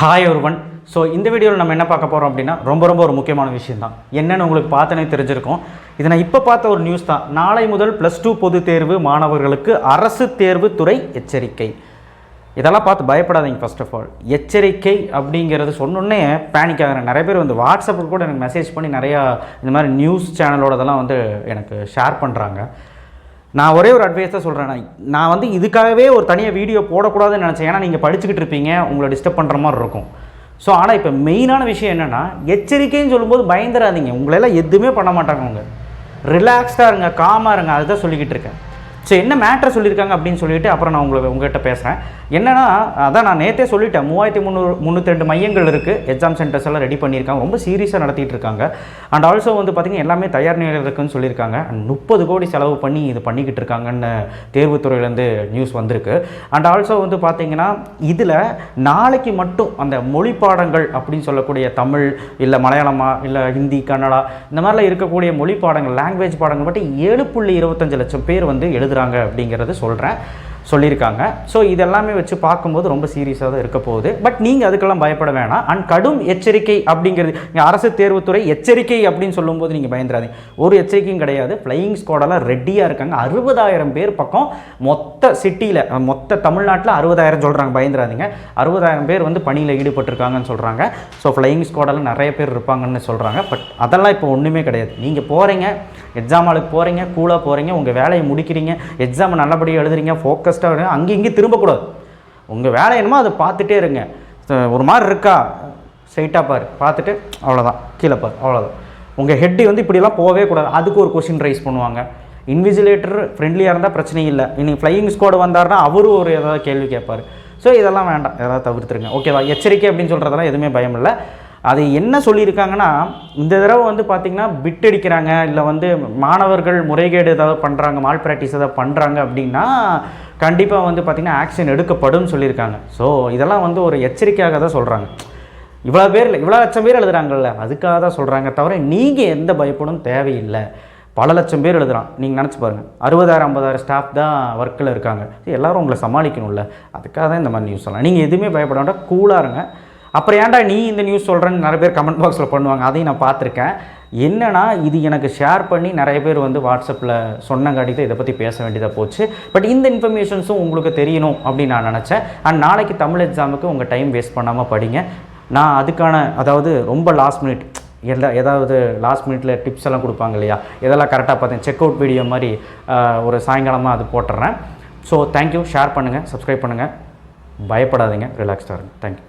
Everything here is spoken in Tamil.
ஹாய் ஒருவன் ஸோ இந்த வீடியோவில் நம்ம என்ன பார்க்க போகிறோம் அப்படின்னா ரொம்ப ரொம்ப ஒரு முக்கியமான விஷயம் தான் என்னென்னு உங்களுக்கு பார்த்தனே தெரிஞ்சிருக்கும். இதை நான் இப்போ பார்த்த ஒரு நியூஸ் தான். நாளை முதல் ப்ளஸ் டூ பொது தேர்வு மாணவர்களுக்கு அரசு தேர்வு துறை எச்சரிக்கை. இதெல்லாம் பார்த்து பயப்படாதீங்க ஃபர்ஸ்ட் ஆஃப் ஆல் எச்சரிக்கை அப்படிங்கிறது சொன்னோன்னே பேனிக் ஆகிறேன். நிறைய பேர் வந்து வாட்ஸ்அப்பில் கூட எனக்கு மெசேஜ் பண்ணி நிறையா இந்த மாதிரி நியூஸ் சேனலோடதெல்லாம் வந்து எனக்கு ஷேர் பண்ணுறாங்க நான் ஒரே ஒரு அட்வைஸ் தான் சொல்கிறேன் நான் நான் வந்து இதுக்காகவே ஒரு தனியாக வீடியோ போடக்கூடாதுன்னு நினச்சேன். ஏன்னா நீங்கள் படிச்சுக்கிட்டு இருப்பீங்க உங்களை டிஸ்டர்ப் பண்ணுற மாதிரி இருக்கும். ஸோ ஆனால் இப்போ மெயினான விஷயம் என்னென்னா எச்சரிக்கைன்னு சொல்லும்போது பயந்துடாதீங்க உங்களெல்லாம் எதுவுமே பண்ண மாட்டாங்க அவங்க. ரிலாக்ஸ்டாக இருங்க காமாக இருங்க அதுதான் சொல்லிக்கிட்டு இருக்கேன். ஸோ என்ன மேட்ரை சொல்லியிருக்காங்க அப்படின்னு சொல்லிட்டு அப்புறம் நான் உங்களை உங்கள்கிட்ட பேசுகிறேன் என்னென்னா அதான் நான் நேற்றே சொல்லிட்டேன். மூவாயிரத்தி முந்நூறு முந்நூற்றி ரெண்டு மையங்கள் இருக்குது எக்ஸாம் சென்டர்ஸ் எல்லாம் ரெடி பண்ணியிருக்காங்க. ரொம்ப சீரியஸாக நடத்திட்டு இருக்காங்க. அண்ட் ஆல்சோ வந்து பார்த்திங்கன்னா எல்லாமே தயார் நிலையில் இருக்குன்னு சொல்லியிருக்காங்க. அண்ட் முப்பது கோடி செலவு பண்ணி இது பண்ணிக்கிட்டு இருக்காங்கன்னு தேர்வுத்துறையிலேருந்து நியூஸ் வந்திருக்கு. அண்ட் ஆல்சோ வந்து பார்த்திங்கன்னா இதில் நாளைக்கு மட்டும் அந்த மொழி பாடங்கள் அப்படின்னு சொல்லக்கூடிய தமிழ் இல்லை மலையாளமா இல்லை ஹிந்தி கன்னடா இந்த மாதிரிலாம் இருக்கக்கூடிய மொழி பாடங்கள் லாங்குவேஜ் பாடங்கள் மட்டும் ஏழு புள்ளி இருபத்தஞ்சு லட்சம் பேர் வந்து கொடுக்குறாங்க அப்படிங்கிறது சொல்கிறேன் சொல்லியிருக்காங்க. ஸோ இதெல்லாமே வச்சு பார்க்கும்போது ரொம்ப சீரியஸாக தான் இருக்க போகுது. பட் நீங்கள் அதுக்கெல்லாம் பயப்பட வேணாம். அண்ட் கடும் எச்சரிக்கை அப்படிங்கிறது இங்கே அரசு தேர்வுத்துறை எச்சரிக்கை அப்படின்னு சொல்லும்போது நீங்கள் பயந்துடாதீங்க ஒரு எச்சரிக்கையும் கிடையாது. ஃப்ளையிங் ஸ்குவாடெல்லாம் ரெடியாக இருக்காங்க. அறுபதாயிரம் பேர் பக்கம் மொத்த சிட்டியில் மொத்த தமிழ்நாட்டில் அறுபதாயிரம் சொல்கிறாங்க பயந்துடாதீங்க அறுபதாயிரம் பேர் வந்து பணியில் ஈடுபட்டிருக்காங்கன்னு சொல்கிறாங்க ஸோ ஃப்ளையிங் ஸ்குவாடெல்லாம் நிறைய பேர் இருப்பாங்கன்னு சொல்கிறாங்க பட் அதெல்லாம் இப்போ ஒன்றுமே கிடையாது. நீங்கள் போகிறீங்க எக்ஸாம் ஹாலுக்கு போகிறீங்க கூலாக போகிறீங்க உங்கள் வேலையை முடிக்கிறீங்க எக்ஸாம் நல்லபடியாக எழுதுறீங்க ஃபோக்கஸ் ஃபோக்கஸ்டாக அங்கே இங்கேயும் திரும்பக்கூடாது. உங்கள் வேலை என்னமோ அதை பார்த்துட்டே இருங்க. ஒரு மாதிரி இருக்கா? ஸ்ட்ரைட்டாக பாரு. பார்த்துட்டு அவ்வளோதான் கீழே பாரு. அவ்வளோதான் உங்கள் ஹெட்டு வந்து இப்படிலாம் போகவே கூடாது. அதுக்கு ஒரு கொஷின் ரைஸ் பண்ணுவாங்க. இன்விஜிலேட்டர் ஃப்ரெண்ட்லியாக இருந்தால் பிரச்சனை இல்லை. இன்னைக்கு ஃப்ளையிங் ஸ்குவாடு வந்தார்னா அவரும் ஒரு ஏதாவது கேள்வி கேட்பார். ஸோ இதெல்லாம் வேண்டாம். எதாவது தவிர்த்துருங்க. ஓகேவா எச்சரிக்கை அப்படின்னு சொல்கிறதெல்லாம் எதுவுமே பயம் இல்லை. அது என்ன சொல்லியிருக்காங்கன்னா இந்த தடவை வந்து பார்த்திங்கன்னா பிட் அடிக்கிறாங்க இல்லை வந்து மாணவர்கள் முறைகேடு ஏதாவது பண்ணுறாங்க மால் ப்ராக்டிஸ் ஏதாவது பண்ணுறாங்க அப்படின்னா கண்டிப்பாக வந்து பார்த்திங்கன்னா ஆக்ஷன் எடுக்கப்படும் சொல்லியிருக்காங்க. ஸோ இதெல்லாம் வந்து ஒரு எச்சரிக்கையாக தான் சொல்கிறாங்க இவ்வளோ பேர் இல்லை இவ்வளோ லட்சம் பேர் எழுதுறாங்கல்ல அதுக்காக தான் சொல்கிறாங்க தவிர நீங்கள் எந்த பயப்படும் தேவையில்லை. பல லட்சம் பேர் எழுதுகிறான் நீங்கள் நினச்சி பாருங்கள் அறுபதாயிரம் ஐம்பதாயிரம் ஸ்டாஃப் தான் ஒர்க்கில் இருக்காங்க. எல்லோரும் உங்களை சமாளிக்கணும்ல. அதுக்காக தான் இந்த மாதிரி நியூஸ் சொல்லலாம் நீங்கள் எதுவுமே பயப்பட வேண்டாம். கூலாக இருங்க. அப்புறம் ஏன்டா நீ இந்த நியூஸ் சொல்கிறேன்னு நிறைய பேர் கமெண்ட் பாக்ஸில் பண்ணுவாங்க. அதையும் நான் பார்த்துருக்கேன். என்னன்னா இது எனக்கு ஷேர் பண்ணி நிறைய பேர் வந்து வாட்ஸ்அப்பில் சொன்னங்காட்டி தான் இதை பற்றி பேச வேண்டியதாக போச்சு. பட் இந்த இன்ஃபர்மேஷன்ஸும் உங்களுக்கு தெரியணும் அப்படின்னு நான் நினச்சேன். அண்ட் நாளைக்கு தமிழ் எக்ஸாமுக்கு உங்கள் டைம் வேஸ்ட் பண்ணாமல் படிங்க. நான் அதுக்கான அதாவது ரொம்ப லாஸ்ட் மினிட் எல்லா ஏதாவது லாஸ்ட் மினிட்ல டிப்ஸ் எல்லாம் கொடுப்பாங்க இல்லையா? இதெல்லாம் கரெக்டாக பார்த்தேன். செக் அவுட் வீடியோ மாதிரி ஒரு சாயங்காலமாக அது போட்டுறேன். ஸோ தேங்க்யூ ஷேர் பண்ணுங்கள் சப்ஸ்கிரைப் பண்ணுங்கள் பயப்படாதீங்க. ரிலாக்ஸ்டாக இருங்க. தேங்க்யூ